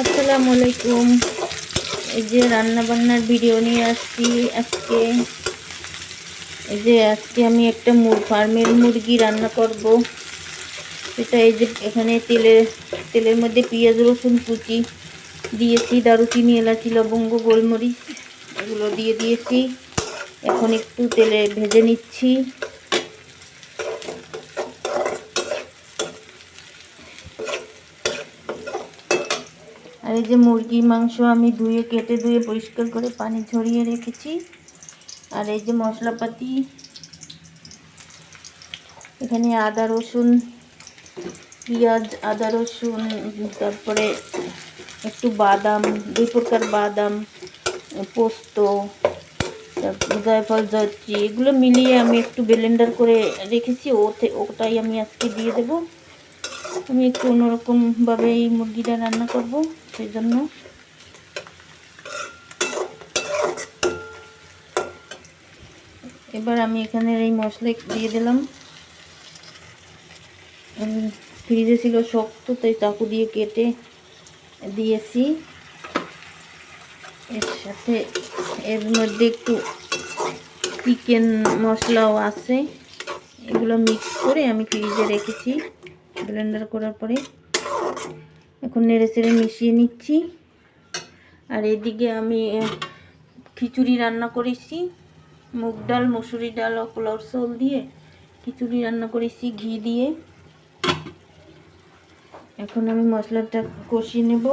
আসসালামু আলাইকুম। এই যে রান্না বান্নার ভিডিও নিয়ে আসছি আজকে। এই যে আজকে আমি একটা মুর ফার্মের মুরগি রান্না করব। সেটা এই যে এখানে তেলের তেলের মধ্যে পেঁয়াজ, রসুন কুচি দিয়েছি, দারুচিনি, এলাচি, লবঙ্গ, গোলমরিচ এগুলো দিয়ে দিয়েছি। এখন একটু তেলে ভেজে নিচ্ছি। আর এই যে মুরগির মাংস আমি ধুয়ে, কেটে ধুয়ে পরিষ্কার করে পানি ঝরিয়ে রেখেছি। আর এই যে মশলাপাতি, এখানে আদা, রসুন, পেঁয়াজ, আদা, রসুন, তারপরে একটু বাদাম, দুই প্রকার বাদাম, পোস্ত জয়ফল জয়ত্রী এগুলো মিলিয়ে আমি একটু ব্লেন্ডার করে রেখেছি, ওতে ওটাই আমি আজকে দিয়ে দেব। আমি একটু অন্যরকমভাবে এই মুরগিটা রান্না করব সেই জন্য এবার আমি এখানে এই মশলা দিয়ে দিলাম। ফ্রিজে ছিল শক্ত, তাই চাকু দিয়ে কেটে দিয়েছি। এর সাথে এর মধ্যে একটু চিকেন মশলাও আছে। এগুলো মিক্স করে আমি ফ্রিজে রেখেছি। ব্লেন্ডার করার পরে এখন নেড়ে চেড়ে মিশিয়ে নিচ্ছি। আর এদিকে আমি খিচুড়ি রান্না করেছি। মুগ ডাল, মসুরি ডাল ও পোলাও চাল দিয়ে খিচুড়ি রান্না করেছি ঘি দিয়ে। এখন আমি মশলাটা কষিয়ে নেব।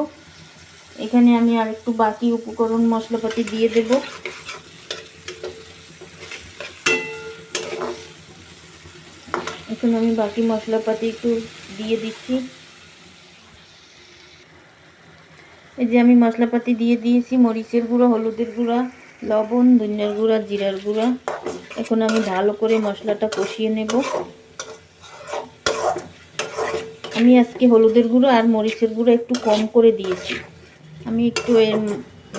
এখানে আমি আর একটু বাকি উপকরণ মশলাপাতি দিয়ে দেব। এখন আমি বাকি মশলাপাতি একটু দিয়ে দিচ্ছি। এই যে আমি মশলাপাতি দিয়ে দিয়েছি, মরিচের গুঁড়ো, হলুদের গুঁড়া, লবণ, ধনিয়ার গুঁড়া, জিরার গুঁড়া। এখন আমি ভালো করে মশলাটা কষিয়ে নেব। আমি আজকে হলুদের গুঁড়ো আর মরিচের গুঁড়ো একটু কম করে দিয়েছি। আমি একটু এর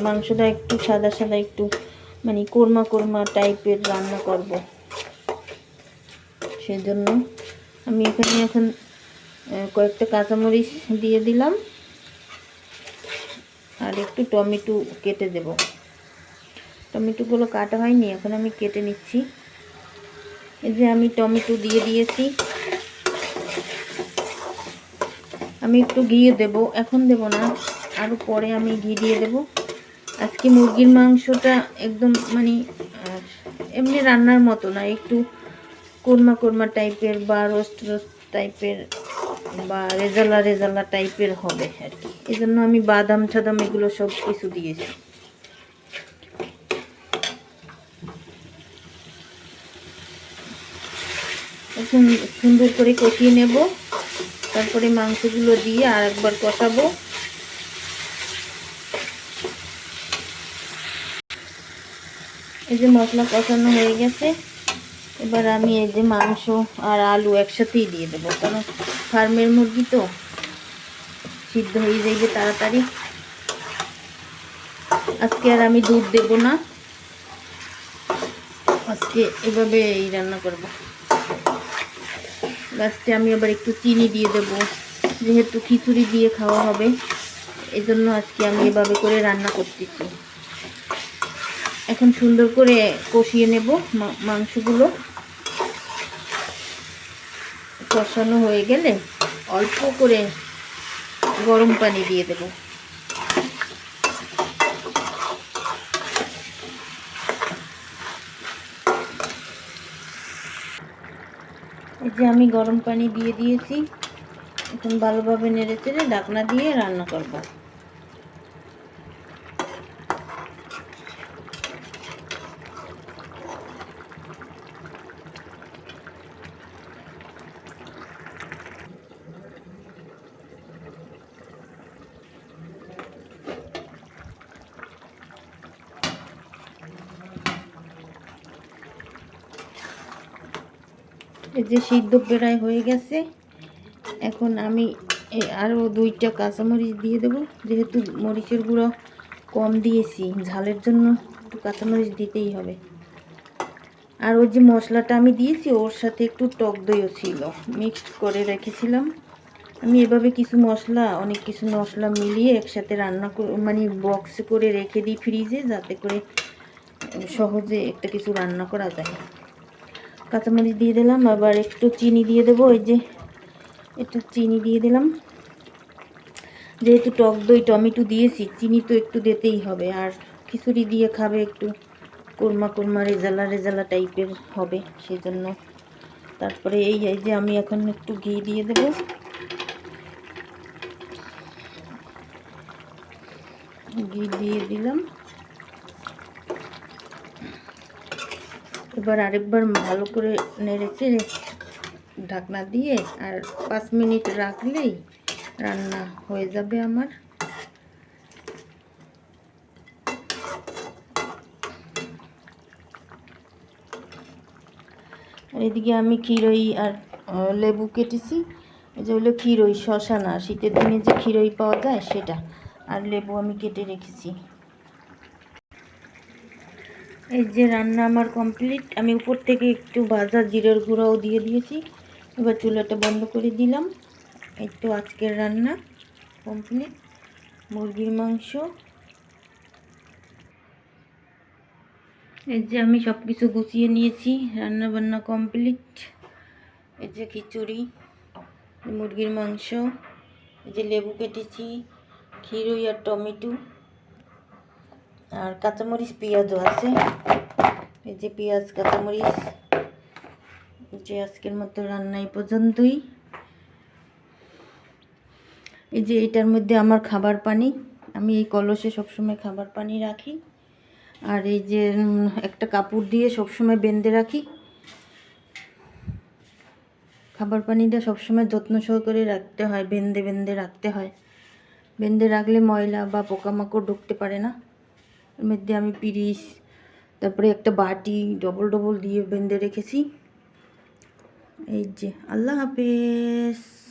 মাংসটা একটু সাদা সাদা একটু মানে কোরমা কোরমা টাইপের রান্না করব। সেজন্য আমি এখানে এখন কয়েকটা কাঁচামরিচ দিয়ে দিলাম। আর একটু টমেটো কেটে দেব। টমেটোগুলো কাটা হয়নি, এখন আমি কেটে নিচ্ছি। এই যে আমি টমেটো দিয়ে দিয়েছি। আমি একটু ঘি দেব, এখন দেব না। আরও পরে আমি ঘি দিয়ে দেব। আজকে মুরগির মাংসটা একদম মানে এমনি রান্নার মতো না, একটু কোরমা কোরমা টাইপের বা রোস্ট রোস্ট টাইপের বা রেজালা রেজালা টাইপের হবে আর কি। এই জন্য আমি বাদাম, ছাদাম এগুলো সব কিছু দিয়েছি। সুন্দর করে কষিয়ে নেব। তারপরে মাংসগুলো দিয়ে আর একবার কষাবো। এই যে মশলা কষানো হয়ে গেছে। এবার আমি এই যে মাংস আর আলু একসাথেই দিয়ে দেবো। কারণ ফার্মের মুরগি তো সিদ্ধ হয়ে যাইবে তাড়াতাড়ি। আজকে আর আমি দুধ দেব না। আজকে এভাবে এই রান্না করব। লাস্টে আমি আবার একটু চিনি দিয়ে দেব। যেহেতু খিচুড়ি দিয়ে খাওয়া হবে এই জন্য আজকে আমি এভাবে করে রান্না করতেছি। এখন সুন্দর করে কষিয়ে নেব মাংসগুলো কষানো হয়ে গেলে অল্প করে গরম পানি দিয়ে দেব। এই যে আমি গরম পানি দিয়ে দিয়েছি। এখন ভালোভাবে নেড়ে চেড়ে ঢাকনা দিয়ে রান্না করব। এই যে সিদ্ধ প্রায় হয়ে গেছে। এখন আমি আরও দুইটা কাঁচামরিচ দিয়ে দেবো। যেহেতু মরিচের গুঁড়ো কম দিয়েছি, ঝালের জন্য একটু কাঁচামরিচ দিতেই হবে। আর ওই যে মশলাটা আমি দিয়েছি, ওর সাথে একটু টক দইও ছিল, মিক্সড করে রেখেছিলাম। আমি এভাবে কিছু মশলা, অনেক কিছু মশলা মিলিয়ে একসাথে রান্না মানে বক্স করে রেখে দিই ফ্রিজে যাতে করে সহজে একটা কিছু রান্না করা যায়। কাঁচামরিচ দিয়ে দিলাম, আবার একটু চিনি দিয়ে দেবো, ওই যে একটু চিনি দিয়ে দিলাম। যেহেতু টক দই, টমেটো দিয়েছি, চিনি তো একটু দিতেই হবে, আর খিচুড়ি দিয়ে খাবে একটু কোরমা কোরমা, রেজালা রেজালা টাইপের হবে সেই জন্য তারপরে এই এই যে আমি এখন একটু ঘি দিয়ে দেব। ঘি দিয়ে দিলাম। এবার আরেকবার ভালো করে নেড়েছে ঢাকনা দিয়ে আর পাঁচ মিনিট রাখলেই রান্না হয়ে যাবে আমার। এদিকে আমি ক্ষীরই আর লেবু কেটেছি। যে হলো ক্ষীরই, শশা না, শীতের দিনে যে ক্ষীরই পাওয়া যায় সেটা। আর লেবু আমি কেটে রেখেছি। এই যে রান্না আমার কমপ্লিট আমি উপর থেকে একটু ভাজা জিরের গুঁড়াও দিয়ে দিয়েছি। এবার চুলাটা বন্ধ করে দিলাম। এই তো আজকের রান্না কমপ্লিট মুরগির মাংস। এই যে আমি সব কিছু গুছিয়ে নিয়েছি রান্না বান্না কমপ্লিট এই যে খিচুড়ি, মুরগির মাংস, এই যে লেবু কেটেছি খিরুই আর টমেটো। আর কাঁচামরিচ পেঁয়াজও আছে। এই যে পেঁয়াজ, কাঁচামরিচ যে আজকের মতো রান্না এই পর্যন্তই। এই যে এটার মধ্যে আমার খাবার পানি, আমি এই কলসে সবসময় খাবার পানি রাখি। আর এই যে একটা কাপড় দিয়ে সবসময় বেঁধে রাখি। খাবার পানিটা সবসময় যত্ন সহকারে রাখতে হয়, বেঁধে বেঁধে রাখতে হয়। বেঁধে রাখলে ময়লা বা পোকামাকড় ঢুকতে পারে না। এর মধ্যে আমি পিরিস, তারপরে একটা বাটি ডবল ডবল দিয়ে বেঁধে রেখেছি। এই যে, আল্লাহ হাফেজ।